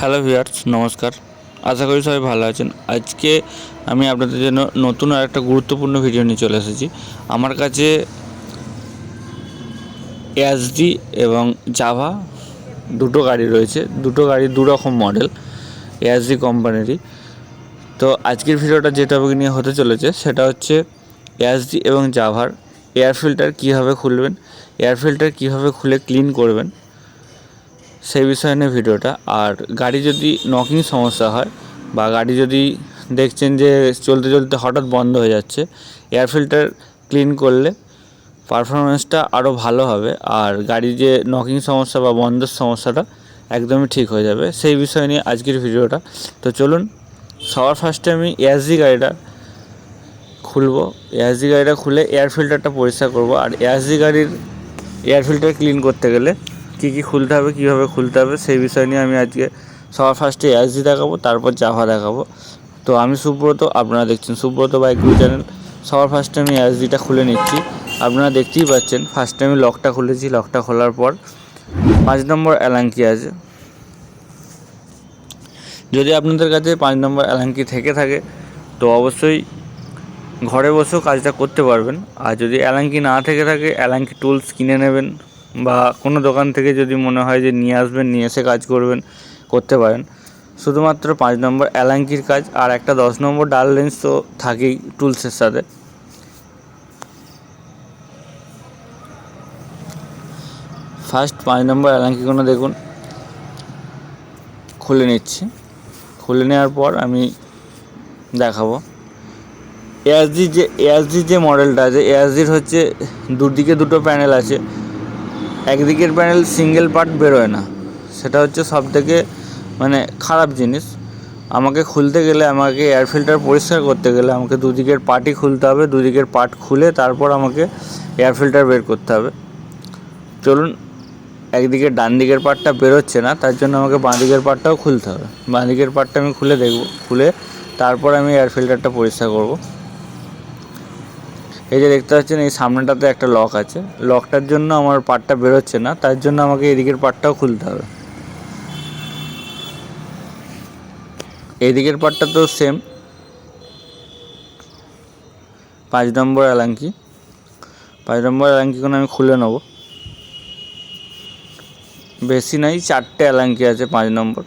Hello viewers, নমস্কার। আশা করি সবাই ভালো আছেন। আজকে আমি আপনাদের জন্য নতুন আর একটা গুরুত্বপূর্ণ ভিডিও নিয়ে চলে এসেছি। আমার কাছে এসডি এবং জাভা দুটো গাড়ি রয়েছে। দুটো গাড়ি দু রকম মডেল এসডি কোম্পানিরই তো আজকের ভিডিওটা যে টপিক নিয়ে হতে চলেছে, সেটা হচ্ছে এসডি এবং জাভার এয়ার ফিল্টার কীভাবে খুলবেন এয়ার ফিল্টার কীভাবে খুলে ক্লিন করবেন সেই বিষয় নিয়ে ভিডিওটা। আর গাড়ি যদি নকিং সমস্যা হয় বা গাড়ি যদি দেখছেন যে চলতে চলতে হঠাৎ বন্ধ হয়ে যাচ্ছে এয়ার ফিল্টার ক্লিন করলে পারফরমেন্সটা আরও ভালো হবে। আর গাড়ির যে নকিং সমস্যা বা বন্ধের সমস্যাটা একদমই ঠিক হয়ে যাবে। সেই বিষয় নিয়ে আজকের ভিডিওটা। তো চলুন, সবার ফার্স্টে আমি এসজি গাড়িটা খুলবো। এসজি গাড়িটা খুলে এয়ার ফিল্টারটা পরিষ্কার করব। আর এসজি গাড়ির এয়ার ফিল্টার ক্লিন করতে গেলে কী কী খুলতে হবে, কীভাবে খুলতে হবে, সেই বিষয় নিয়ে আমি আজকে সবার ফার্স্টে এসজি দেখাবো, তারপর জাভা দেখাবো। তো আমি সুব্রত, আপনারা দেখছেন সুব্রত বাইক চ্যানেল সবার ফার্স্টে আমি এসজিটা খুলে নিচ্ছি। আপনারা দেখতেই পাচ্ছেন ফার্স্টে আমি লকটা খুলেছি। লকটা খোলার পর পাঁচ নম্বর অ্যালাঙ্কি আছে। যদি আপনাদের কাছে পাঁচ নম্বর অ্যালাঙ্কি থেকে থাকে, তো অবশ্যই ঘরে বসেও কাজটা করতে পারবেন। আর যদি অ্যালাঙ্কি না থেকে থাকে অ্যালাঙ্কি টুলস কিনে নেবেন। বা কোনো দোকান থেকে যদি মনে হয় যে নিয়ে আসবেন, নিয়ে এসে কাজ করবেন, করতে পারেন। শুধুমাত্র পাঁচ নম্বর অ্যালাঙ্কির কাজ আর একটা দশ নম্বর ডাল লেন্স তো থাকেই টুলসের সাথে। ফার্স্ট পাঁচ নম্বর অ্যালাঙ্কিগুলো দেখুন। খুলে নিচ্ছি। খুলে নেওয়ার পর আমি দেখাবো। এআরজি যে এআরজি যে মডেলটা আছে এআরজির হচ্ছে দুদিকে দুটো প্যানেল আছে। একদিকের প্যানেল সিঙ্গেল পার্ট বেরোয় না। সেটা হচ্ছে সব থেকে মানে খারাপ জিনিস। আমাকে খুলতে গেলে, আমাকে এয়ার ফিল্টার পরিষ্কার করতে গেলে আমাকে দুদিকের পার্টই খুলতে হবে, দুদিকের পার্ট খুলে তারপর আমাকে এয়ার ফিল্টার বের করতে হবে। চলুন একদিকে ডান দিকের পার্টটা বেরোচ্ছে না, তার জন্য আমাকে বাঁ দিকের পার্টটাও খুলতে হবে। বাঁ দিকের পার্টটা আমি খুলে দেখব, খুলে তারপর আমি এয়ার ফিল্টারটা পরিষ্কার করব। এই যে দেখতে পাচ্ছেন, এই সামনেটাতে একটা লক আছে। লকটার জন্য আমার পার্টটা বেরোচ্ছে না, তার জন্য আমাকে এদিকের পার্টটাও খুলতে হবে। এদিকের পার্টটা তো সেম পাঁচ নম্বর অ্যালাঙ্কি পাঁচ নম্বর অ্যালাঙ্কিগুলো আমি খুলে নেব। বেশি নাই চারটে অ্যালাঙ্কি আছে পাঁচ নম্বর।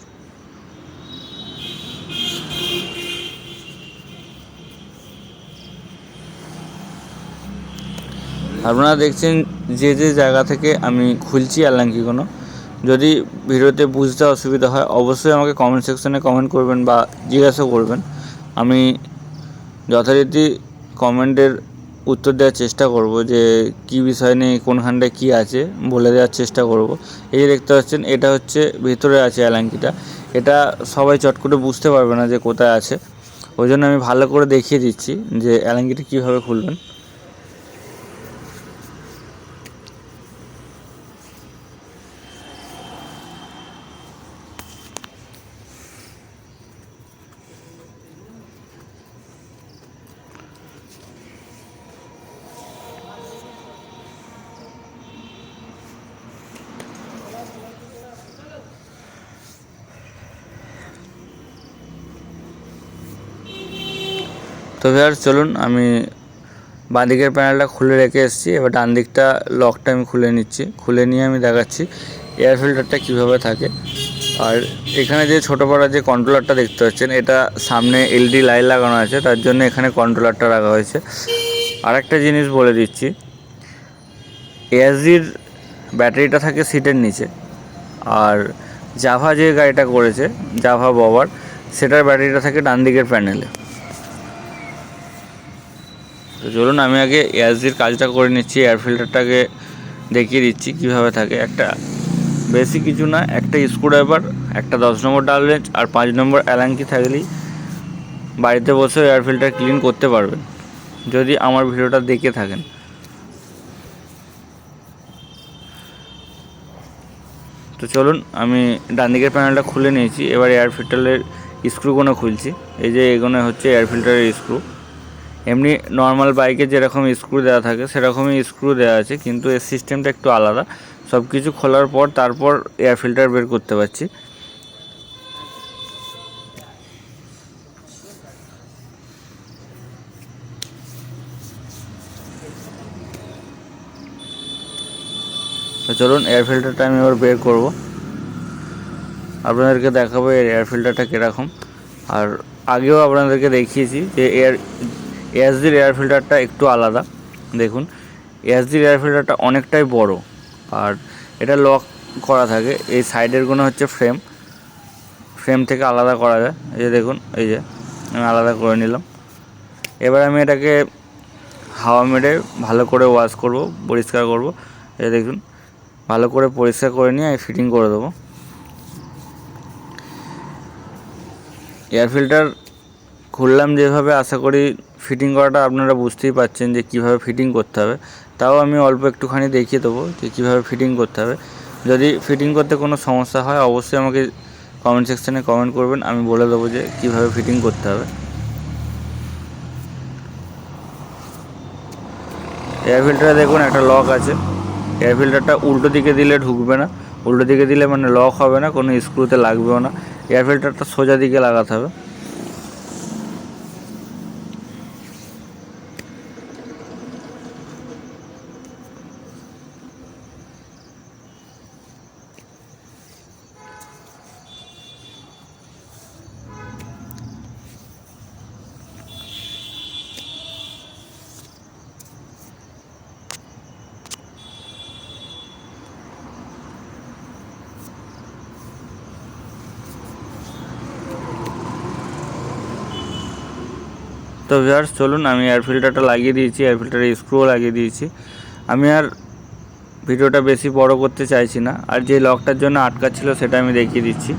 আপনারা দেখছেন যে যে জায়গা থেকে আমি খুলছি অ্যালাঙ্কিগুলো যদি ভিডিওতে বুঝতে অসুবিধা হয়, অবশ্যই আমাকে কমেন্ট সেকশনে কমেন্ট করবেন বা জিজ্ঞাসা করবেন। আমি যথারীতি কমেন্টের উত্তর দেওয়ার চেষ্টা করব যে কি বিষয় নিয়ে, কোনখানটায় কী আছে, বলে দেওয়ার চেষ্টা করব। এই যে দেখতে পাচ্ছেন, এটা হচ্ছে ভেতরে আছে অ্যালাঙ্কিটা এটা সবাই চট করে বুঝতে পারবে না যে কোথায় আছে। ওই জন্য আমি ভালো করে দেখিয়ে দিচ্ছি যে অ্যালাঙ্কিটা কীভাবে খুলবেন। তো ভিউয়ার্স চলুন, আমি বাঁ দিকের প্যানেলটা খুলে রেখে এসেছি। এবার ডান দিকটা লকটা আমি খুলে নিচ্ছি। খুলে নিয়ে আমি দেখাচ্ছি এয়ার ফিল্টারটা কীভাবে থাকে। আর এখানে যে ছোটো পাড়া যে কন্ট্রোলারটা দেখতে পাচ্ছেন, এটা সামনে এলডি লাইট লাগানো আছে। তার জন্য এখানে কন্ট্রোলারটা রাখা হয়েছে। আর একটা জিনিস বলে দিচ্ছি এয়ারজির ব্যাটারিটা থাকে সিটের নিচে। আর জাভা যে গাড়িটা করেছে জাভা ববার সেটার ব্যাটারিটা থাকে ডান দিকের প্যানেলে তো চলুন, আমি আগে এয়ারজির কাজটা করে নিচ্ছি এয়ার ফিল্টারটাকে দেখিয়ে দিচ্ছি কীভাবে থাকে। একটা বেশি কিছু না, একটা স্ক্রু স্ক্রুড্রাইভার একটা দশ নম্বর ডাল রেঞ্জ আর পাঁচ নম্বর অ্যালাঙ্কি থাকলেই বাড়িতে বসে এয়ার ফিল্টার ক্লিন করতে পারবেন, যদি আমার ভিডিওটা দেখে থাকেন। তো চলুন, আমি ডান দিকের প্যানেলটা খুলে নিয়েছি, এবার এয়ার ফিল্টারের স্ক্রুগুলো খুলছি। এই যে এগুলো হচ্ছে এয়ার ফিল্টারের স্ক্রু এমনি নর্মাল বাইকে যেরকম স্ক্রু দেওয়া থাকে, সেরকমই স্ক্রু দেওয়া আছে, কিন্তু এর সিস্টেমটা একটু আলাদা। সব কিছু খোলার পর তারপর এয়ার ফিল্টার বের করতে পারছি। তো চলুন এয়ার ফিল্টারটা আমি এবার বের করব। আপনাদেরকে দেখাবো এর এয়ার ফিল্টারটা কীরকম। আর আগেও আপনাদেরকে দেখিয়েছি যে এয়ার এয়ারসডির এয়ার ফিল্টারটা একটু আলাদা। দেখুন এয়ারসডির এয়ার ফিল্টারটা অনেকটাই বড় আর এটা লক করা থাকে। এই সাইডেরগুলো হচ্ছে ফ্রেম। ফ্রেম থেকে আলাদা করা যায়। এই যে দেখুন, এই যে আমি আলাদা করে নিলাম। এবার আমি এটাকে হাওয়া মেরে ভালো করে ওয়াশ করব, পরিষ্কার করব। এই দেখুন, ভালো করে পরিষ্কার করে নিয়ে আমি ফিটিং করে দেবো। এয়ার ফিল্টার খুললাম যেভাবে, আশা করি ফিটিং করাটা আপনারা বুঝতেই পারছেন যে কীভাবে ফিটিং করতে হবে। তাও আমি অল্প একটুখানি দেখিয়ে দেবো যে কীভাবে ফিটিং করতে হবে। যদি ফিটিং করতে কোনো সমস্যা হয়, অবশ্যই আমাকে কমেন্ট সেকশানে কমেন্ট করবেন। আমি বলে দেবো যে কীভাবে ফিটিং করতে হবে। এয়ার ফিল্টারে দেখুন একটা লক আছে। এয়ার ফিল্টারটা উল্টো দিকে দিলে ঢুকবে না। উল্টো দিকে দিলে মানে লক হবে না, কোনো স্ক্রুতে লাগবেও না। এয়ার ফিল্টারটা সোজা দিকে লাগাতে হবে। তো ভিউয়ার্স চলুন, আমি এয়ার ফিল্টারটা লাগিয়ে দিয়েছি এয়ার ফিল্টারে স্ক্রুও লাগিয়ে দিয়েছি। আমি আর ভিডিওটা বেশি বড় করতে চাইছি না। আর যে লকটার জন্য আটকা ছিল, সেটা আমি দেখিয়ে দিচ্ছি।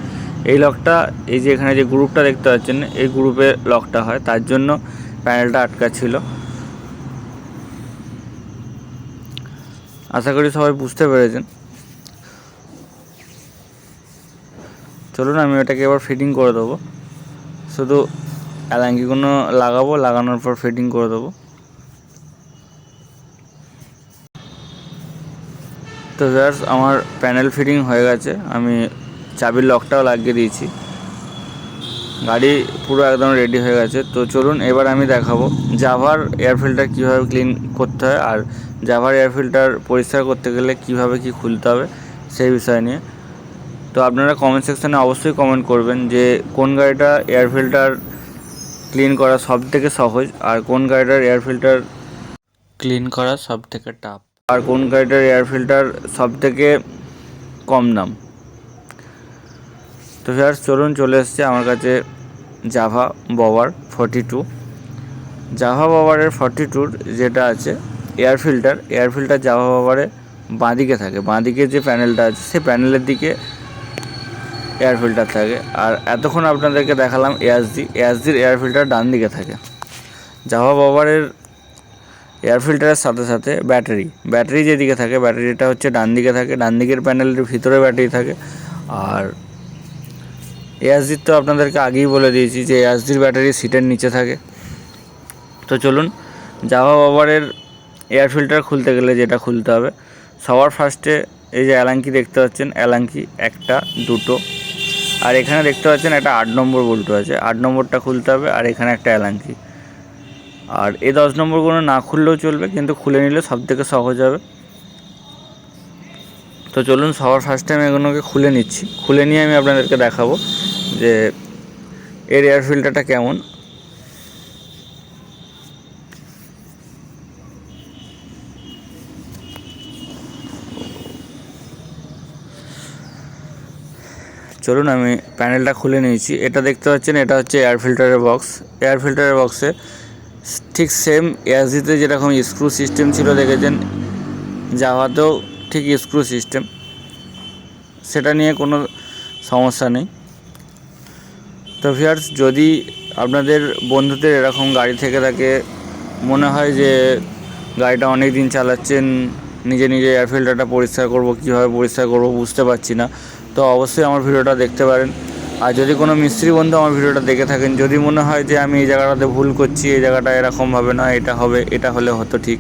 এই লকটা এই যে এখানে যে গ্রুপটা দেখতে পাচ্ছেন, এই গ্রুপে লকটা হয়। তার জন্য প্যানেলটা আটকা ছিল। আশা করি সবাই বুঝতে পেরেছেন। চলুন, আমি ওটাকে এবার ফিটিং করে দেবো। শুধু অ্যালাঙ্কিগুলো লাগাবো, লাগানোর পর ফিটিং করে দেবো। তো ভিউয়ার্স আমার প্যানেল ফিটিং হয়ে গেছে। আমি চাবির লকটাও লাগিয়ে দিয়েছি। গাড়ি পুরো একদম রেডি হয়ে গেছে। তো চলুন, এবার আমি দেখাবো জাভার এয়ার ফিল্টার কীভাবে ক্লিন করতে হয় আর জাভার এয়ার ফিল্টার পরিষ্কার করতে গেলে কীভাবে কি খুলতে হবে সেই বিষয় নিয়ে। তো আপনারা কমেন্ট সেকশানে অবশ্যই কমেন্ট করবেন যে কোন গাড়িটা এয়ার ফিল্টার ক্লিন করা সব থেকে সহজ। আর কোন গাড়িটার এয়ার ফিল্টার ক্লিন করা সব থেকে টাফ আর কোন গাড়িটার এয়ার ফিল্টার সব থেকে কম দাম। তো স্যার চলুন চলে এসছে আমার কাছে Jawa bobber forty two Jawa বাবারের forty টুর যেটা আছে air filter air filter Jawa বাবারে বাঁদিকে থাকে। বাঁদিকে যে প্যানেলটা আছে সে প্যানেলের দিকে এয়ার ফিল্টার থাকে। আর এতক্ষণ আপনাদেরকে দেখালাম এয়াসডি এয়াসডির এয়ার ফিল্টার ডান দিকে থাকে। জাভা বাবারের এয়ার ফিল্টারের সাথে সাথে ব্যাটারি ব্যাটারি যেদিকে থাকে ব্যাটারিটা হচ্ছে ডান দিকে থাকে। ডান দিকের প্যানেলের ভিতরে ব্যাটারি থাকে। আর এয়াসডির তো আপনাদেরকে আগেই বলে দিয়েছি যে এয়াসডির ব্যাটারি সিটের নিচে থাকে। তো চলুন জাভা বাবারের এয়ার ফিল্টার খুলতে গেলে যেটা খুলতে হবে, সবার ফার্স্টে এই যে অ্যালাঙ্কি দেখতে পাচ্ছেন। অ্যালাঙ্কি একটা, দুটো আর এখানে দেখতে পাচ্ছেন একটা আট নম্বর বল্টু আছে। আট নম্বরটা খুলতে হবে আর এখানে একটা অ্যালাঙ্কি আর এ দশ নম্বরগুলো না খুললেও চলবে, কিন্তু খুলে নিলে সব থেকে সহজ হবে। তো চলুন সবার ফার্স্ট টাইম এগুলোকে খুলে নিচ্ছি। খুলে নিয়ে আমি আপনাদেরকে দেখাবো যে এর এয়ার ফিল্টারটা কেমন। চলুন আমি প্যানেলটা খুলে নিয়েছি। এটা দেখতে পাচ্ছেন, এটা হচ্ছে এয়ার ফিল্টারের বক্স এয়ার ফিল্টারের বক্সে ঠিক সেম এয়ারজিতে যেরকম স্ক্রু সিস্টেম ছিল দেখেছেন জাভাতেও ঠিক স্ক্রু সিস্টেম সেটা নিয়ে কোনো সমস্যা নেই। তো ভিয়ার্স যদি আপনাদের বন্ধুদের এরকম গাড়ি থেকে থাকে, মনে হয় যে গাড়িটা অনেক দিন চালাচ্ছেন, নিজে নিজে এয়ার ফিল্টারটা পরিষ্কার করব, কীভাবে পরিষ্কার করব বুঝতে পারছি না। তো অবশ্যই আমার ভিডিওটা দেখতে পারেন। আর যদি কোনো মিস্ত্রি বন্ধু আমার ভিডিওটা দেখে থাকেন, যদি মনে হয় যে আমি এই জায়গাটাতে ভুল করছি, এই জায়গাটা এরকম হবে না, এটা হবে, এটা হলে হতো ঠিক,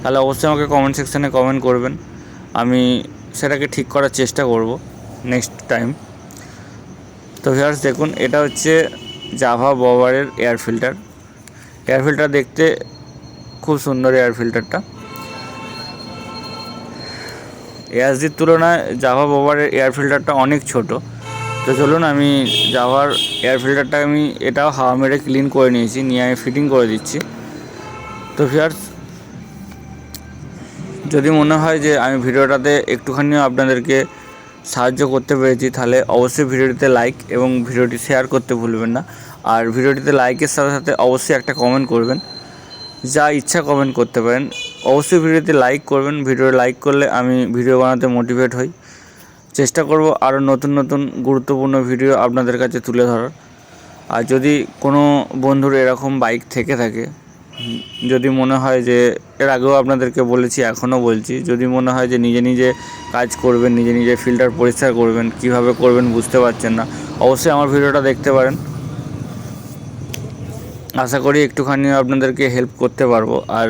তাহলে অবশ্যই আমাকে কমেন্ট সেকশানে কমেন্ট করবেন। আমি সেটাকে ঠিক করার চেষ্টা করব নেক্সট টাইম তো ভিউয়ার্স দেখুন, এটা হচ্ছে জাভা ববারের এয়ার ফিল্টার এয়ার ফিল্টার দেখতে খুব সুন্দর এয়ার ফিল্টারটা এআসডির তুলনায় জাভা বোবারের এয়ার ফিল্টারটা অনেক ছোট। তো চলুন আমি জাভার এয়ার ফিল্টারটা আমি এটাও হাওয়া মেরে ক্লিন করে নিয়েছি, নিয়ে আমি ফিটিং করে দিচ্ছি। তো ফিয়ার্স যদি মনে হয় যে আমি ভিডিওটাতে একটুখানিও আপনাদেরকে সাহায্য করতে পেরেছি, তাহলে অবশ্যই ভিডিওটিতে লাইক এবং ভিডিওটি শেয়ার করতে ভুলবেন না। আর ভিডিওটিতে লাইকের সাথে সাথে অবশ্যই একটা কমেন্ট করবেন। যা ইচ্ছা কমেন্ট করতে পারেন। অবশ্যই ভিডিওতে লাইক করবেন। ভিডিও লাইক করলে আমি ভিডিও বানাতে মোটিভেট হই। চেষ্টা করব আরও নতুন নতুন গুরুত্বপূর্ণ ভিডিও আপনাদের কাছে তুলে ধরার। আর যদি কোনো বন্ধুর এরকম বাইক থেকে থাকে, যদি মনে হয় যে, এর আগেও আপনাদেরকে বলেছি, এখনও বলছি, যদি মনে হয় যে নিজে নিজে কাজ করবেন, নিজে নিজে ফিল্টার পরিষ্কার করবেন, কীভাবে করবেন বুঝতে পারছেন না, অবশ্যই আমার ভিডিওটা দেখতে পারেন। আশা করি একটুখানি আপনাদেরকে হেল্প করতে পারব। আর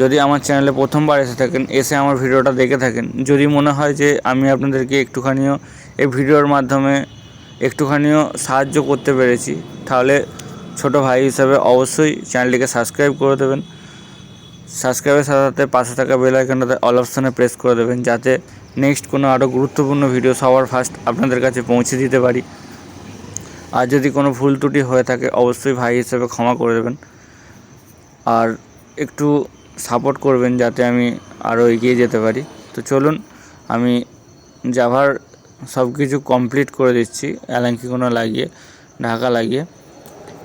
যদি আমার চ্যানেলে প্রথমবার এসে থাকেন, এসে আমার ভিডিওটা দেখে থাকেন, যদি মনে হয় যে আমি আপনাদেরকে একটুখানিও এই ভিডিওর মাধ্যমে একটুখানিও সাহায্য করতে পেরেছি, তাহলে ছোট ভাই হিসাবে অবশ্যই চ্যানেলটিকে সাবস্ক্রাইব করে দেবেন। সাবস্ক্রাইবের সাথে সাথে পাশে থাকা বেল আইকনটাতে অল অপশানে প্রেস করে দেবেন, যাতে নেক্সট কোনো আরও গুরুত্বপূর্ণ ভিডিও সবার ফার্স্ট আপনাদের কাছে পৌঁছে দিতে পারি। আর যদি কোনো ভুল ত্রুটি হয়ে থাকে, অবশ্যই ভাই হিসেবে ক্ষমা করে দেবেন। আর একটু সাপোর্ট করবেন যাতে আমি আরও এগিয়ে যেতে পারি। তো চলুন, আমি জাভার সব কিছু কমপ্লিট করে দিচ্ছি অ্যালাঙ্কি কোনো লাগিয়ে ঢাকা লাগিয়ে।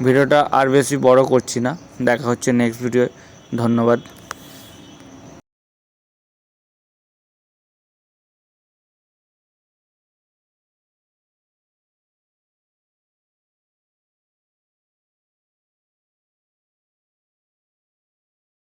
ভিডিওটা আর বেশি বড় করছি না। দেখা হচ্ছে নেক্সট ভিডিও ধন্যবাদ।